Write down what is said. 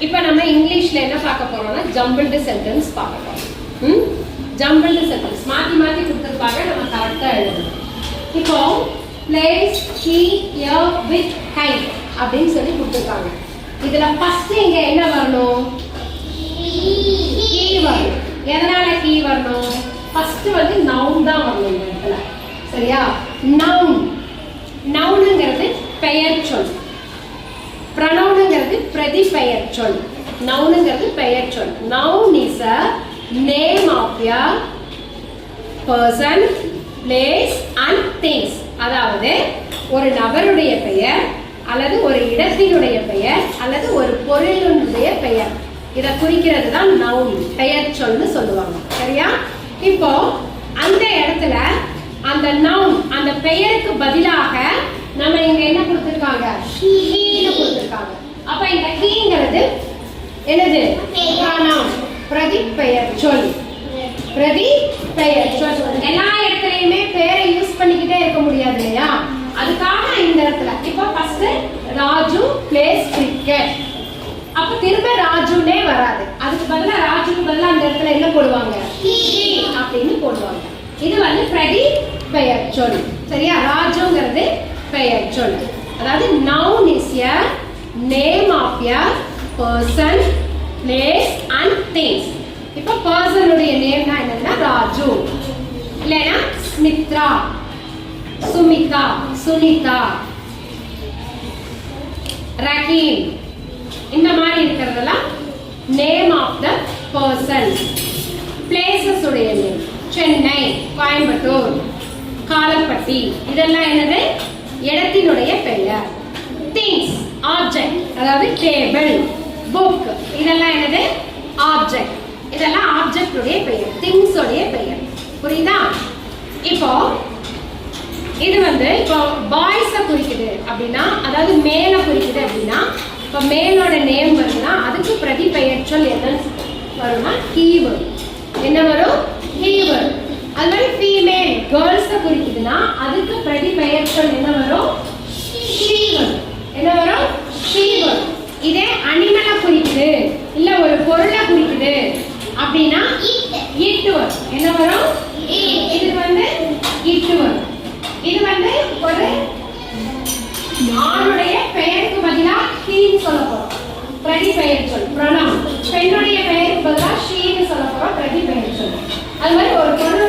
இப்போ நம்ம இங்கிலீஷ்ல என்ன பார்க்க போறோம்னா ஜம்பிள்டு சென்டென்ஸ் பார்க்க போறோம். ம்? ஜம்பிள்டு சென்டென்ஸ் மாத்தி மாத்தி கொடுத்துருப்பாங்க நம்ம கரெக்டா எழுதணும். இப்போ place here with high அப்படின்னு சொல்லி கொடுத்துருக்காங்க. இதுல ஃபர்ஸ்ட் இங்க என்ன வரணும்? ஹீ வரணும். எதனால ஹீ வரணும்? ஃபர்ஸ்ட் வந்து நவுன் தான் வரணும் இந்த இடத்துல. சரியா? நவுன் நவுனுங்கிறது பெயர் சொல். பிரதிபெயர் பிரதி சொல். நவுனுங்கிறது பெயர் சொல். Noun is a name of a person place and things அதாவது ஒரு நபருடைய பெயர் அல்லது ஒரு இடத்தினுடைய பெயர் அல்லது ஒரு பொருளினுடைய பெயர். இதை குறிக்கிறது தான் நவுன் பெயர் சொல்னு சொல்லுவாங்க. சரியா? இப்போ அந்த இடத்துல அந்த நவுன் அந்த பெயருக்கு பதிலாக நம்ம இங்க என்ன கொடுத்துருக்காங்க? ஹீன்னு கொடுத்துருக்காங்க. அப்ப இந்த ஹீங்கிறது என்னது? pronoun. பிரதி பெயர். சொல். பிரதி பெயர். சொல். எல்லா இடத்துலயுமே பெயரை யூஸ் பண்ணிக்கிட்டே இருக்க முடியாது இல்லையா? அதுக்காக இந்த இடத்துல. இப்போ ஃபர்ஸ்ட் ராஜு பிளேஸ் கிரிக்கெட் அப்ப திரும்ப ராஜுனே வராது. அதுக்கு பதிலா ராஜுக்கு பதிலா அந்த இடத்துல என்ன போடுவாங்க? அப்படின்னு போடுவாங்க. இது வந்து பிரதி பெயர். சொல். சரியா? ராஜுங்கிறது பெயர். சொல். அதாவது noun is name of a person place and things இப்போ பர்சனுடைய நேம்னா என்னன்னா ராஜு. இல்லைன்னா ஸ்மித்ரா சுமிதா சுனிதா. ரஹீம். இந்த மாதிரி இருக்கிறதெல்லாம் name of the person places உடைய நேம் சென்னை கோயம்புத்தூர் காலப்பட்டி. இதெல்லாம் என்னது? இடத்தினுடைய பெயர். அதாவது டேபிள் புக் இதெல்லாம் என்னது? ஆப்ஜெக்ட் இதெல்லாம் ஆப்ஜெக்ட் உடைய பெயர். திங்ஸ் உடைய பெயர். புரியுதா? இப்போ இது வந்து இப்போ பாய்ஸை குறிக்குது அப்படின்னா அதாவது மேலே குறிக்குது அப்படின்னா இப்போ மேலோட நேம் வருதுன்னா அதுக்கு பிரதி பெயர் சொல் என்ன? வரும்னா ஹீ வரும் என்ன வரும்? ஹீ வரும் அது மாதிரி ஃபீமேல் கேர்ள்ஸை குறிக்குதுன்னா அதுக்கு பிரதி பெயர் சொல் என்ன வரும் ஷீ வரும் என்ன வரும் ஷீ வரும் இதே அனிமலை குறிக்குது இல்ல ஒரு பொருளை குறிக்குது அப்படின்னா இட்டு வரும் என்ன வரும்? இது வந்து இட்டு வரும் இது வந்து ஒரு ஆணுடைய பெயருக்கு பதிலா ஹீன்னு சொல்ல போறோம். பிரதி பெயர் சொல் பிரணம். பெண்ணுடைய பெயருக்கு பதிலா ஷீன்னு சொல்ல போறோம் பிரதி பெயர் சொல். அது மாதிரி ஒரு பொருள்